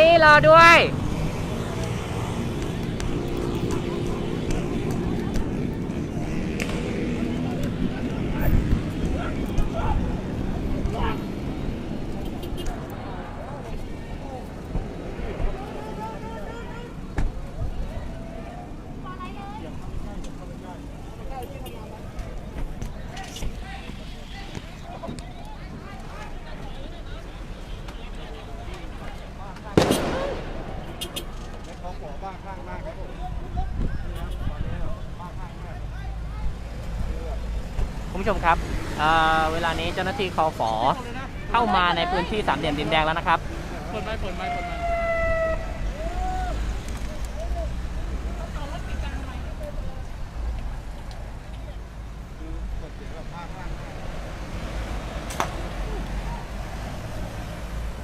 ตี้รอด้วย คุณผู้ชมครับเอ่อเวลานี้เจ้าหน้าที่คอฝอเข้ามาในพื้นที่สามเหลี่ยมดินแดงแล้วนะครับ เปิดไม้เปิดไม้เปิดไม้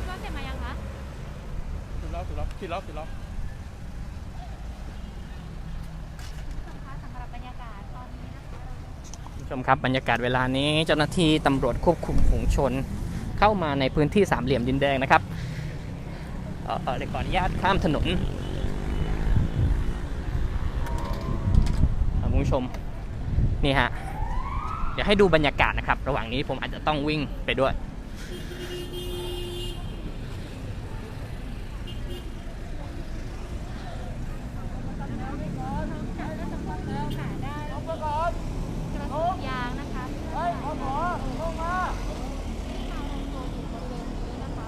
รถเสร็จมายังค ชมครับบรรยากาศเวลานี้เจ้าหน้าที่ตำรวจควบคุมฝูงชน เข้ามาในพื้นที่สามเหลี่ยมดินแดงนะครับเออเออเดี๋ยวขออนุญาตข้ามถนนคุณผู้ชมนี่ฮะเดี๋ยวให้ดูบรรยากาศนะครับ ระหว่างนี้ผมอาจจะต้องวิ่งไปด้วย ค่ะได้กระสุนยางนะคะเฮ้ยขอขอลงมาที่มาลงตัวอยู่บริเวณนี้นะคะ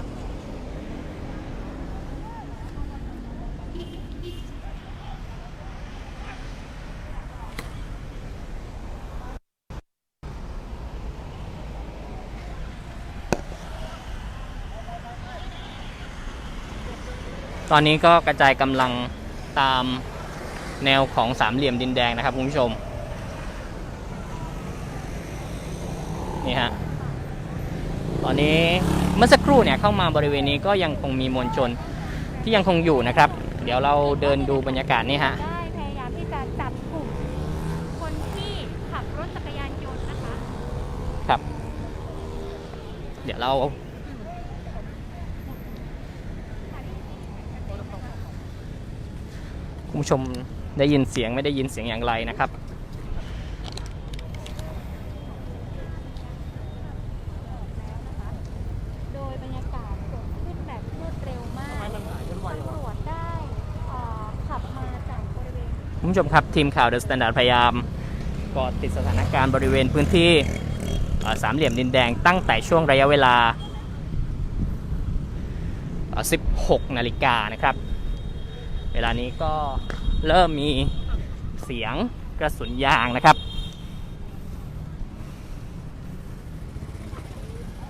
ตอนนี้ก็กระจายกำลังตามแนวของสามเหลี่ยมดินแดงนะครับคุณผู้ชม นี่ฮะ ตอนนี้เมื่อสักครู่เนี่ยเข้ามาบริเวณนี้ก็ยังคงมีมวลชนที่ยังคงอยู่นะครับ เดี๋ยวเราเดินดูบรรยากาศนี่ฮะ ได้พยายามที่จะจับกลุ่มคนที่ขับรถจักรยานยนต์นะคะ ครับ เดี๋ยวเราคุณ ผู้ชมได้ยินเสียงไม่ได้ยินเสียงอย่างไรนะครับตำรวจได้ขับมาจากบริเวณคุณผู้ชมครับ ทีมข่าวเดอะสแตนดาร์ดพยายามกาะติดสถานการณ์บริเวณพื้นที่สามเหลี่ยมดินแดงตั้งแต่ช่วงระยะเวลา 16 นาฬิกานะครับ วลานี้ก็เริ่มมีเสียงกระสุนยางนะครับ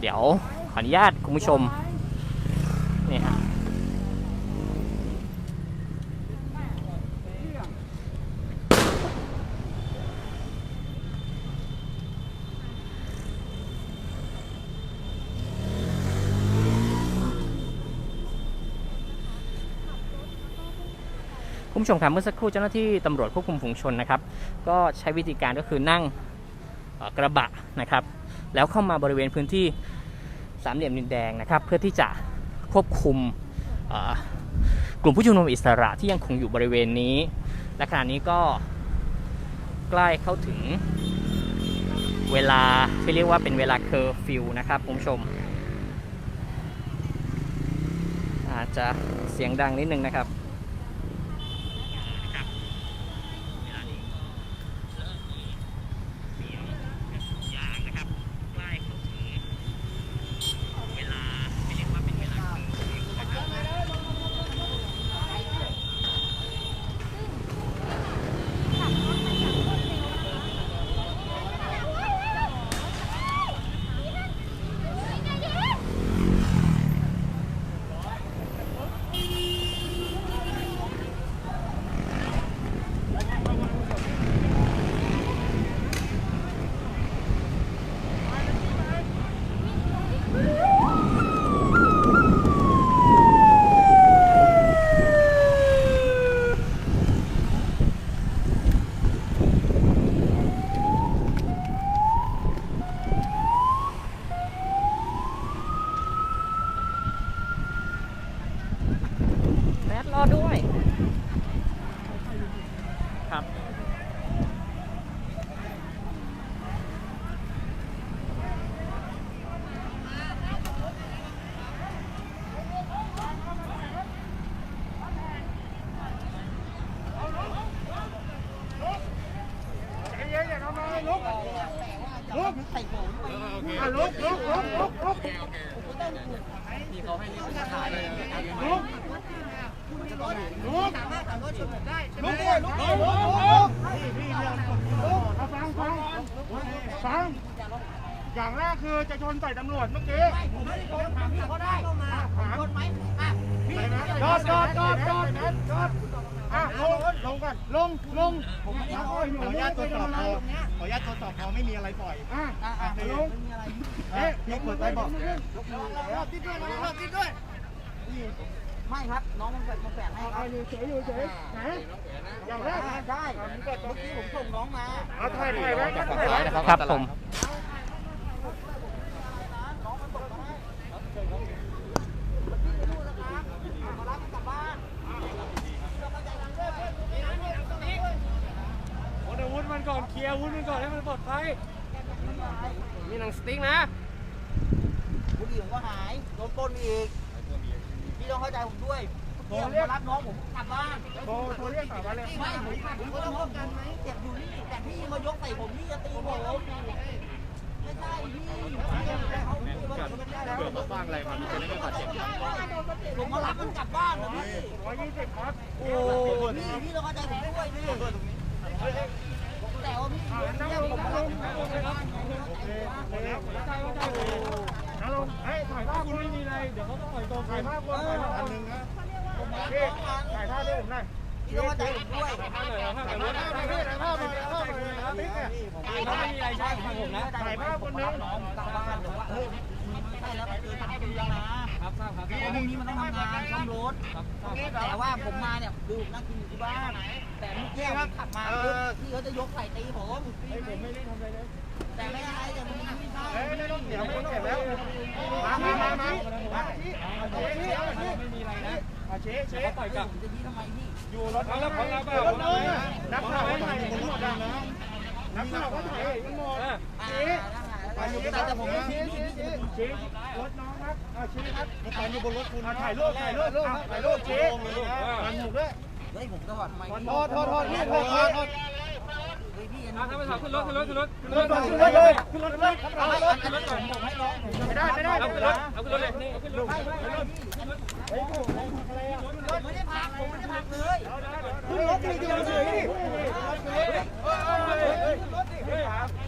เดี๋ยวขออนุญาตคุณผู้ชมนี่ฮะ คุณผู้ชมครับเมื่อสักครู่เจ้าหน้าที่ตำรวจควบคุมฝูงชนนะครับ ก็ใช้วิธีการก็คือนั่งกระบะนะครับ แล้วเข้ามาบริเวณพื้นที่สามเหลี่ยมดินแดงนะครับ เพื่อที่จะควบคุมกลุ่มผู้ชุมนุมอิสระที่ยังคงอยู่บริเวณนี้ และขณะนี้ก็ใกล้เข้าถึงเวลาที่เรียกว่าเป็นเวลาเคอร์ฟิวนะครับคุณผู้ชม อาจจะเสียงดังนิดนึงนะครับ คือจะชนใส่ตำรวจเมื่อกี้ผมไม่ได้ชนถามเขาได้มาชนไหมอะจอดจอดจอดจอดจอดอะลงลงกันลงลงผมขออนุญาตตรวจสอบพอขออนุญาตตรวจสอบพอไม่มีอะไรปล่อยอะอะลงเอ๊ะพี่เปิดไปบอกติดด้วยนะติดด้วยไม่ครับ น้องมันแฝงมันแฝงให้ครับอยู่เฉยอยู่เฉยไหนอย่างแรกใช่เมื่อกี้ผมส่งน้องมาเอาถ่ายไว้ถ่ายไว้ครับผม โอ้อาวุธมันก่อนเคลียร์อาวุธมันก่อนให้มันปลอดภัยมีหนังสติ๊กนะ บุหรี่ผมก็หาย โดนปล้นอีก พี่ต้องเข้าใจผมด้วยเดี๋ยวมารับน้องผมกลับบ้าน โทรโทรเรียกสาวบ้านเลย ไม่ผมผมก็ต้องป้องกันไหมเจ็บอยู่นี่ แต่พี่มายกใส่ผมนี่จะตีผมไม่ใช่พี่เขาไม่ได้แล้ว เกิดบ้างอะไรมัน จะได้ไม่บาดเจ็บผมมารับมันกลับบ้านนะพี่ร้อยยี่สิบครับ โอ้พี่พี่ต้องเข้าใจผมด้วยพี่แต่ว่าพี่นั่งลงนั่งลงนั่งลงเลยครับโอเคเคเข้าใจเข้าใจนั่งลงเฮ้ยถ่ายภาพคุณไม่มีอะไร เดี๋ยวเขาต้องปล่อยตัวถ่ายภาพคนถ่ายภาพอันหนึ่งนะพี่ถ่ายภาพด้วยผมหน่อยพี่ต้องเข้าใจผมด้วยถ่ายภาพหน่อยถ่ายภาพหน่อยถ่ายภาพหน่อยถ่ายภาพหน่อยถ่ายภาพหน่อยครับพี่เนี่ยไม่มีอะไรใช่ฟังผมนะถ่ายภาพคนนึงน้องบ้านหรือว่าเฮ้ย ใช่แล้วไปเจอทางดูแล้วนะครับทราบครับเพราะพรุ่งนี้มันต้องทำงานซ่อมรถแต่ว่าผมมาเนี่ยดูผมนั่งกินอยู่ที่บ้าน แต่เมื่อกี้ผมขับมาปุ๊บพี่เขาจะยกใส่ตีผมเฮ้ยผมไม่ได้ทำอะไรเลย แต่ไม่ได้แต่มันไม่ใช่เฮ้ยไม่ต้องเสียไม่ต้องเก็บแล้ว มามามามามาชี้ชี้ชี้ไม่มีอะไรนะมาชี้ชี้ปล่อยกลับผมจะยี่ทำไมพี่อยู่รถแล้วของเราเปล่านักข่าวก็ถ่ายทั้งหมดนะนักข่าวก็ถ่ายทั้งหมดชี้ แต่แต่ผมไม่ชี้พี่ชี้รถน้องครับชี้ครับถ่ายอยู่บนรถคุณถ่ายรูปถ่ายรูปถ่ายรูปชี้มันหมูด้วยเฮ้ยผมจะว่าทำไมโทษโทษโทษพี่โทษโทษโทษเฮ้ยพี่ถ้าไม่ถามขึ้นรถขึ้นรถขึ้นรถขึ้นรถขึ้นรถเลยขึ้นรถเลยขึ้นรถเลยขึ้นรถผมผมให้น้องผมไม่ได้ไม่ได้เอาขึ้นรถเอาขึ้นรถเลยเอาขึ้นรถขึ้นรถผมไม่ได้พักผมไม่ได้พักเลยขึ้นรถดีดีเฉยดิ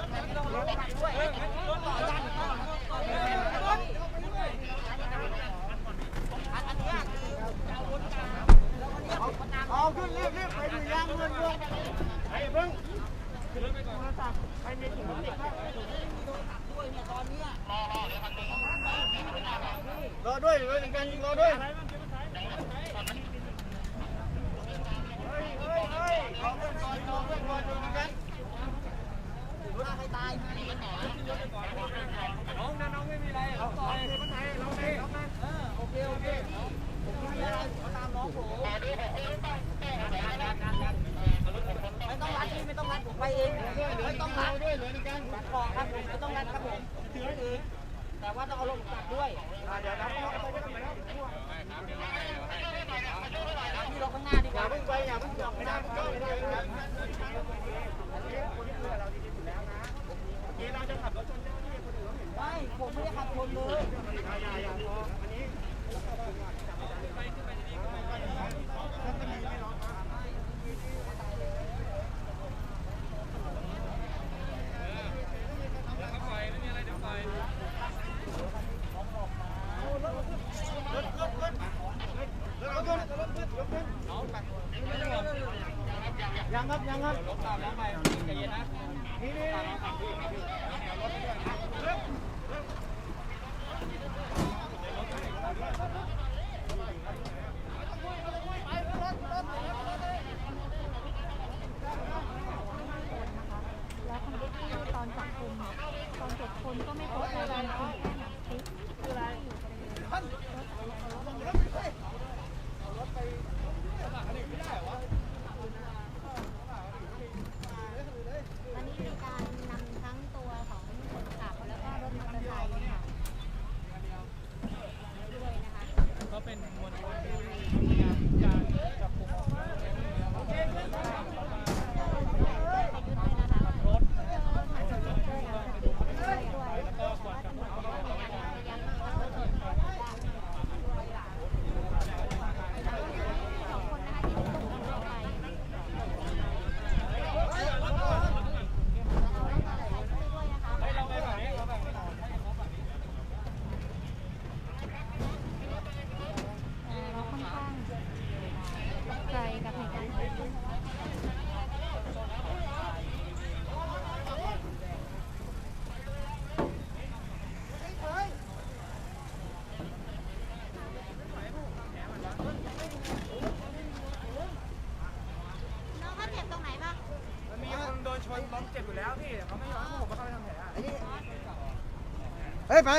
เฮ้ยไป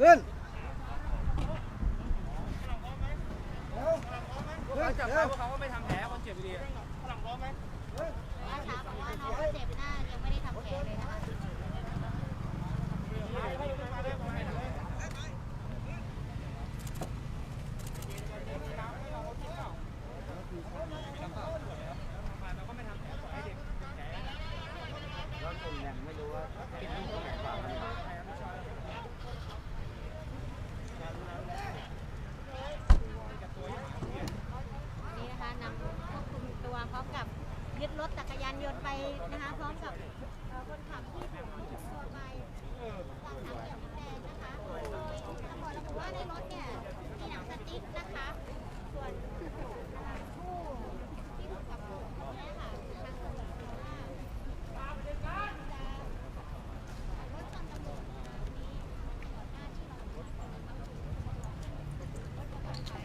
ขึ้นเร็วจับได้ว่าเขาไม่ทำแผลคนเจ็บดี อาสาบอกว่าน้องเจ็บหน้ายังไม่ได้ทำแผลเลยนะคะ นี่นะคะนำควบคุมตัวพร้อมกับยึดรถจักรยานยนต์ไปนะคะ พร้อมกับเอ่อคนขับที่ถูกยึดตัวไปจากทางเหลี่ยมดินแดงนะคะโดยตำรวจระบุว่าในรถเนี่ยมีหนังสติ๊กนะคะ ส่วนนะคะผู้ที่ถูกจับกุมเนี่ยค่ะทางตำรวจบอกว่าจะขับรถชนตำรวจนะคะนี้ก่อนหน้าที่เราจะรถประกันภัย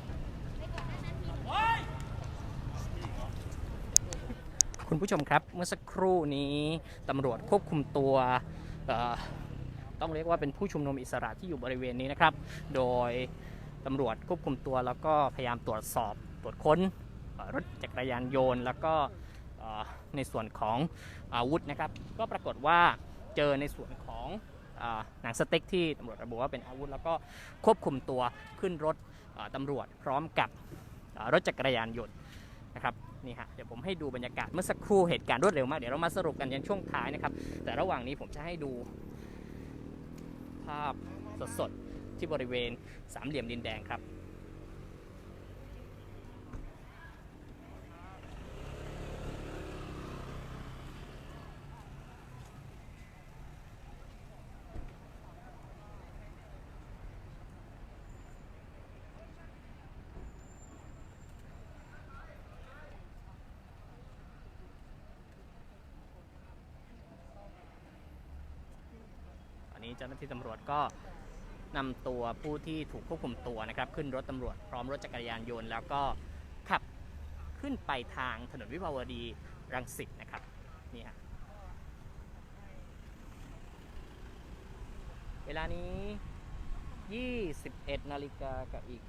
ในก่อนหน้านั้นมี คุณผู้ชมครับ เมื่อสักครู่นี้ตำรวจควบคุมตัวต้องเรียกว่าเป็นผู้ชุมนุมอิสระที่อยู่บริเวณนี้นะครับ โดยตำรวจควบคุมตัวแล้วก็พยายามตรวจสอบตรวจค้นรถจักรยานยนต์ แล้วก็ในส่วนของอาวุธนะครับ ก็ปรากฏว่าเจอในส่วนของอหนังสเต็กที่ตำรวจระบุว่าเป็นอาวุธ แล้วก็ควบคุมตัวขึ้นรถตำรวจพร้อมกับรถจักรยานยนต์นะครับ นี่ฮะเดี๋ยวผมให้ดูบรรยากาศเมื่อสักครู่เหตุการณ์รวดเร็วมากเดี๋ยวเรามาสรุปกันยันช่วงท้ายนะครับ แต่ระหว่างนี้ผมจะให้ดู ภาพสดๆที่บริเวณสามเหลี่ยมดินแดงครับ นี้เจ้าหน้าที่ตำรวจก็นำตัวผู้ที่ถูกควบคุมตัวนะครับ ขึ้นรถตำรวจพร้อมรถจักรยานยนต์ แล้วก็ขับขึ้นไปทางถนนวิภาวดีรังสิตนะครับนี่ฮะเวลานี้ 21 นาฬิกากับอีก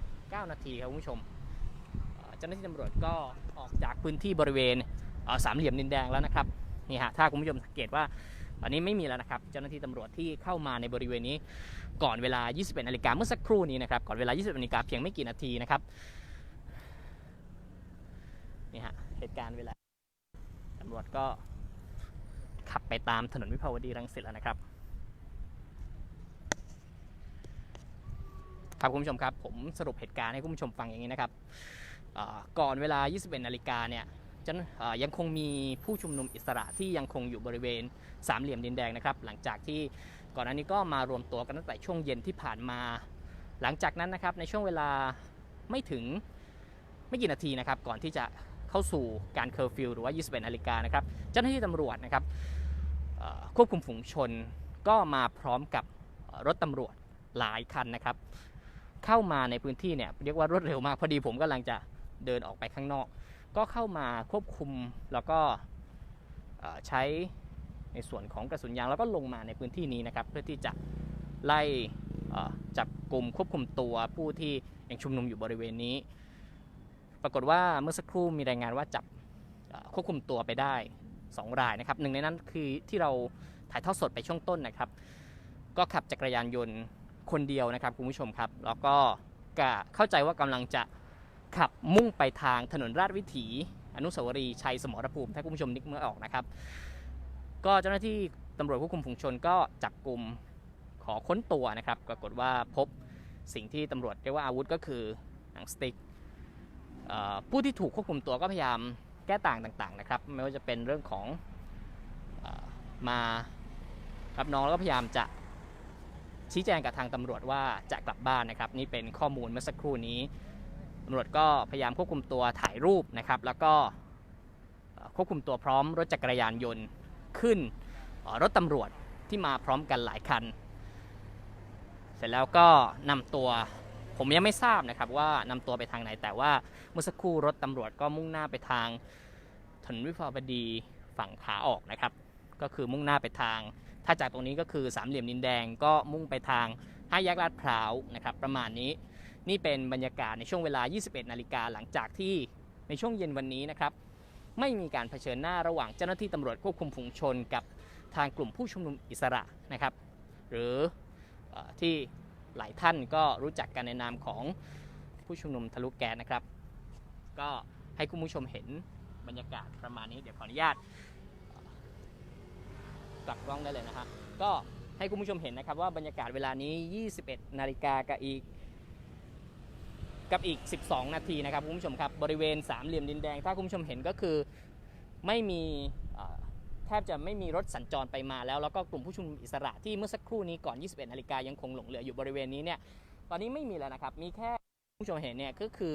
9 นาทีครับคุณผู้ชมเจ้าหน้าที่ตำรวจก็ออกจากพื้นที่บริเวณสามเหลี่ยมดินแดงแล้วนะครับนี่ฮะถ้าคุณผู้ชมสังเกตว่า อันนี้ไม่มีแล้วนะครับ เจ้าหน้าที่ตำรวจที่เข้ามาในบริเวณนี้ ก่อนเวลา 21นาฬิกาเมื่อสักครู่นี้นะครับ ก่อนเวลา 21นาฬิกาเพียงไม่กี่นาทีนะครับ นี่ฮะ เหตุการณ์เวลาตำรวจก็ขับไปตามถนนวิภาวดีรังสิตแล้วนะครับ ครับคุณผู้ชมครับ ผมสรุปเหตุการณ์ให้คุณผู้ชมฟังอย่างนี้นะครับก่อนเวลา 21นาฬิกาเนี่ย จะยังคงมีผู้ชุมนุมอิสระที่ยังคงอยู่บริเวณสามเหลี่ยมดินแดงนะครับหลังจากที่ก่อนหน้านี้ก็มารวมตัวกันตั้งแต่ช่วงเย็นที่ผ่านมา หลังจากนั้นนะครับในช่วงเวลาไม่ถึงไม่กี่นาทีนะครับก่อนที่จะเข้าสู่การเคอร์ฟิวหรือว่า 21นาฬิกานะครับเจ้าหน้าที่ตำรวจนะครับควบคุมฝูงชนก็มาพร้อมกับรถตำรวจหลายคันนะครับ เข้ามาในพื้นที่เนี่ยเรียกว่ารวดเร็วมากพอดีผมกำลังจะเดินออกไปข้างนอก ก็เข้ามาควบคุมแล้วก็ใช้ในส่วนของกระสุนยางแล้วก็ลงมาในพื้นที่นี้นะครับเพื่อที่จะไล่จับกลุ่มควบคุมตัวผู้ที่ยังชุมนุมอยู่บริเวณนี้ ปรากฏว่าเมื่อสักครู่มีรายงานว่าจับควบคุมตัวไปได้ 2 รายนะครับหนึ่งในนั้นคือที่เราถ่ายทอดสดไปช่วงต้นนะครับ ก็ขับจักรยานยนต์คนเดียวนะครับคุณผู้ชมครับ แล้วก็กะเข้าใจว่ากำลังจะ ขับมุ่งไปทางถนนราชวิถี อนุสาวรีย์ชัยสมรภูมิ ถ้าคุณผู้ชมนึกเมื่อออกนะครับ ก็เจ้าหน้าที่ตำรวจควบคุมฝูงชนก็จับกลุ่มขอค้นตัวนะครับ ปรากฏว่าพบสิ่งที่ตำรวจเรียกว่าอาวุธก็คือหนังสติ๊กผู้ที่ถูกควบคุมตัวก็พยายามแก้ต่างต่างๆนะครับ ไม่ว่าจะเป็นเรื่องของอมารับน้องแล้วก็พยายามจะชี้แจงกับทางตำรวจว่าจะกลับบ้านนะครับ นี่เป็นข้อมูลเมื่อสักครู่นี้ ตำรวจก็พยายามควบคุมตัวถ่ายรูปนะครับ แล้วก็ควบคุมตัวพร้อมรถจักรยานยนต์ขึ้นรถตำรวจที่มาพร้อมกันหลายคัน เสร็จแล้วก็นำตัวผมยังไม่ทราบนะครับว่านำตัวไปทางไหน แต่ว่าเมื่อสักครู่รถตำรวจก็มุ่งหน้าไปทางถนนวิภาวดีฝั่งขาออกนะครับ ก็คือมุ่งหน้าไปทาง ถ้าจากตรงนี้ก็คือสามเหลี่ยมดินแดงก็มุ่งไปทางห้าแยกลาดพร้าวนะครับ ประมาณนี้ นี่เป็นบรรยากาศในช่วงเวลา 21 นาฬิกาหลังจากที่ในช่วงเย็นวันนี้นะครับ ไม่มีการเผชิญหน้าระหว่างเจ้าหน้าที่ตำรวจควบคุมฝูงชนกับทางกลุ่มผู้ชุมนุมอิสระนะครับ หรืออที่หลายท่านก็รู้จักกันในนามของผู้ชุมนุมทะลุแก๊สนะครับ ก็ให้คุณผู้ชมเห็นบรรยากาศประมาณนี้เดี๋ยวขออนุญาตกลับกล้องได้เลยนะฮะก็ให้คุณผู้ชมเห็นนะครับว่าบรรยากาศเวลานี้ 21 นาฬิกากับอีก กับอีก 12 นาทีนะครับคุณผู้ชมครับบริเวณสามเหลี่ยมดินแดง ถ้าคุณผู้ชมเห็นก็คือไม่มีแทบจะไม่มีรถสัญจรไปมาแล้ว แล้วก็กลุ่มผู้ชุมนุมอิสระที่เมื่อสักครู่นี้ก่อน 21 นาฬิกายังคงหลงเหลืออยู่บริเวณนี้เนี่ยตอนนี้ไม่มีแล้วนะครับมีแค่ ผู้ชมเห็นเนี่ยก็คือ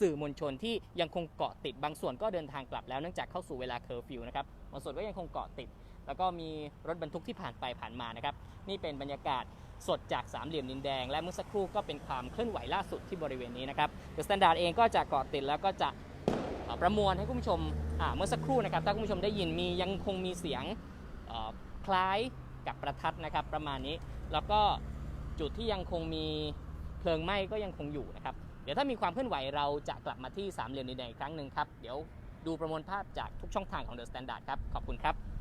สื่อมวลชนที่ยังคงเกาะติดบางส่วนก็เดินทางกลับแล้วเนื่องจากเข้าสู่เวลาเคอร์ฟิวนะครับบางส่วนก็ยังคงเกาะติด แล้วก็มีรถบรรทุกที่ผ่านไปผ่านมานะครับนี่เป็นบรรยากาศสดจากสามเหลี่ยมดินแดง และเมื่อสักครู่ก็เป็นความเคลื่อนไหวล่าสุดที่บริเวณนี้นะครับเดอะสแตนดาร์ดเองก็จะเกาะติดแล้วก็จะประมวลให้คุณผู้ชมเมื่อสักครู่นะครับถ้าคุณผู้ชมได้ยินมียังคงมีเสียงคล้ายกับประทัดนะครับประมาณนี้แล้วก็จุดที่ยังคงมี ลิงไหม้ก็ยังคงอยู่นะครับ เดี๋ยวถ้ามีความเคลื่อนไหวเราจะกลับมาที่สามเหลี่ยมดินแดงอีกครั้งหนึ่งครับ เดี๋ยวดูประมวลภาพจากทุกช่องทางของ The Standard ครับ ขอบคุณครับ